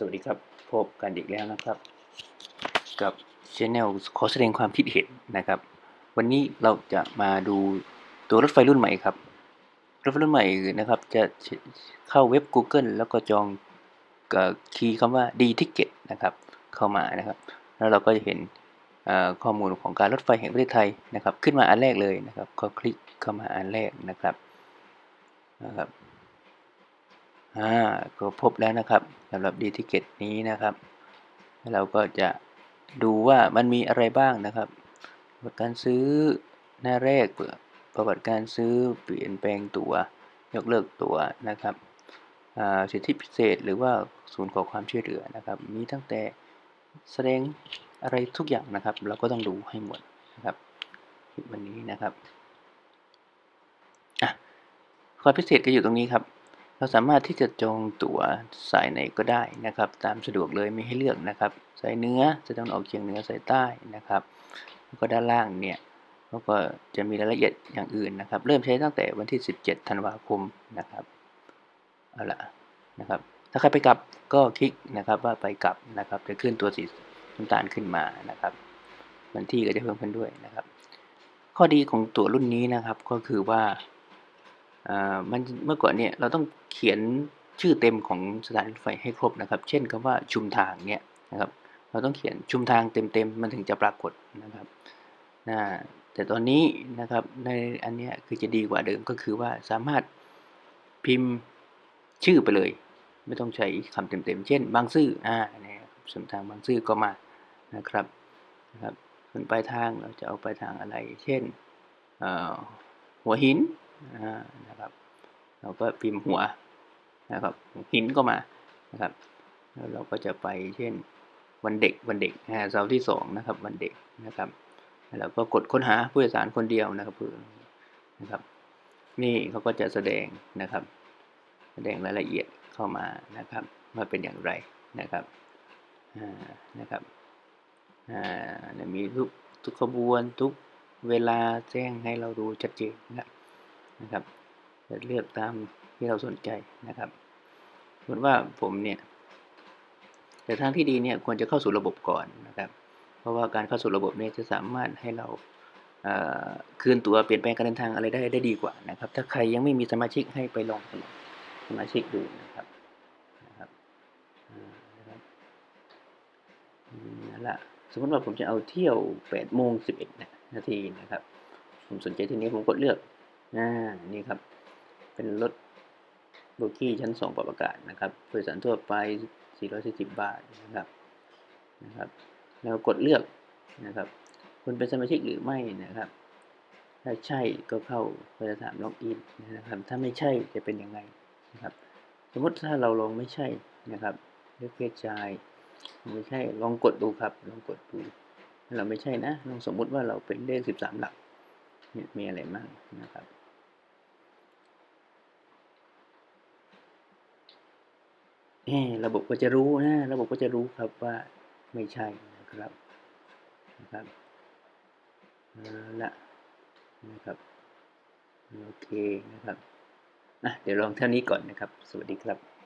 สวัสดีครับ พบกันอีกแล้วนะครับ กับช anel ขอแสดงความคิดเห็นนะครับ วันนี้เราจะมาดูตัวรถไฟรุ่นใหม่ครับ รถไฟรุ่นใหม่นะครับจะเข้าเว็บ Google แล้วก็จองกคีย์คำว่า D Ticket นะครับ เข้ามานะครับ แล้วเราก็จะเห็นข้อมูลของการรถไฟแห่งประเทศไทยนะครับ ขึ้นมาอันแรกเลยนะครับ ก็คลิกเข้ามาอันแรกนะครับนะครับ อ่าก็พบแล้วนะครับสำหรับดีทิเกตนี้นะครับ เราก็จะดูว่ามันมีอะไรบ้างนะครับประวัติการซื้อหน้าแรกประวัติการซื้อเปลี่ยนแปลงตัวยกเลิกตัวนะครับสิทธิพิเศษหรือว่าศูนย์ขอความช่วยเหลือนะครับ มีตั้งแต่แสดงอะไรทุกอย่างนะครับ เราก็ต้องดูให้หมดนะครับวันนี้นะครับความพิเศษก็อยู่ตรงนี้ครับ เราสามารถที่จะจองตั๋วสายไหนก็ได้นะครับ ตามสะดวกเลยมีให้เลือกนะครับ สายเหนือสายตะวันออกเฉียงเหนือสายใต้นะครับ แล้วก็ด้านล่างเนี่ยเขาก็จะมีรายละเอียดอย่างอื่นนะครับ เริ่มใช้ตั้งแต่วันที่ 17 ธันวาคมนะครับเอาละนะครับ ถ้าใครไปกลับก็คลิกนะครับว่าไปกลับนะครับจะขึ้นตัวสีน้ำตาลขึ้นมานะครับวันที่ก็จะเพิ่มขึ้นด้วยนะครับ ข้อดีของตั๋วรุ่นนี้นะครับก็คือว่า มันเมื่อก่อนเนี่ยเราต้องเขียนชื่อเต็มของสถานีรถไฟให้ครบนะครับ เช่นคำว่าชุมทางเนี่ยนะครับ เราต้องเขียนชุมทางเต็มๆมันถึงจะปรากฏนะครับนะแต่ตอนนี้นะครับในอันนี้คือจะดีกว่าเดิมก็คือว่าสามารถพิมพ์ชื่อไปเลย ไม่ต้องใช้คำเต็มๆ เช่น บางซื่ออ่าเนี่ยชุมทางบางซื่อก็มานะครับนะครับส่วนปลายทางเราจะเอาปลายทางอะไร เช่นหัวหิน นะครับ เราก็พิมพ์หัวนะครับหินก็มานะครับแล้วเราก็จะไปเช่นวันเด็กวันเด็กเสาร์ที่สองนะครับวันเด็กนะครับแล้วก็กดค้นหาผู้โดยสารคนเดียวนะครับเพื่อนะครับ นี่เขาก็จะแสดงนะครับ แสดงรายละเอียดเข้ามานะครับว่าเป็นอย่างไรนะครับนะครับมีทุกทุกขบวนทุกเวลาแจ้งให้เราดูชัดเจนนะครับ จะเลือกตามที่เราสนใจนะครับสมมติว่าผมเนี่ยแต่ทางที่ดีเนี่ยควรจะเข้าสู่ระบบก่อนนะครับ เพราะว่าการเข้าสู่ระบบเนี่ยจะสามารถให้เราคืนตัวเปลี่ยนแปลงการเดินทางอะไรได้ได้ดีกว่านะครับ ถ้าใครยังไม่มีสมาชิกให้ไปลองสมัครสมาชิกดูนะครับนะครับนั่นแหละสมมติว่าผมจะเอาเที่ยว8โมง11นาทีนะครับ ผมสนใจที่นี้ผมกดเลือก อ่านี่ครับ เป็นรถโบกี้ชั้น2ปรับอากาศนะครับโดยสารทั่วไป 440 บาทนะครับนะครับ แล้วกดเลือกนะครับ คุณเป็นสมาชิกหรือไม่นะครับ ถ้าใช่ก็เข้าไปถามล็อกอินนะครับ ถ้าไม่ใช่จะเป็นยังไงนะครับ สมมติถ้าเราลองไม่ใช่นะครับเลือกเพศชายไม่ใช่ลองกดดูครับลองกดดูเราไม่ใช่นะลองสมมุติว่าเราเป็นเลข 13 หลักเนี่ยมีอะไรบ้างนะครับ ระบบก็จะรู้นะ ระบบก็จะรู้ครับว่าไม่ใช่นะครับนะครับละนะครับโอเคนะครับอะเดี๋ยวลองเท่านี้ก่อนนะครับ สวัสดีครับ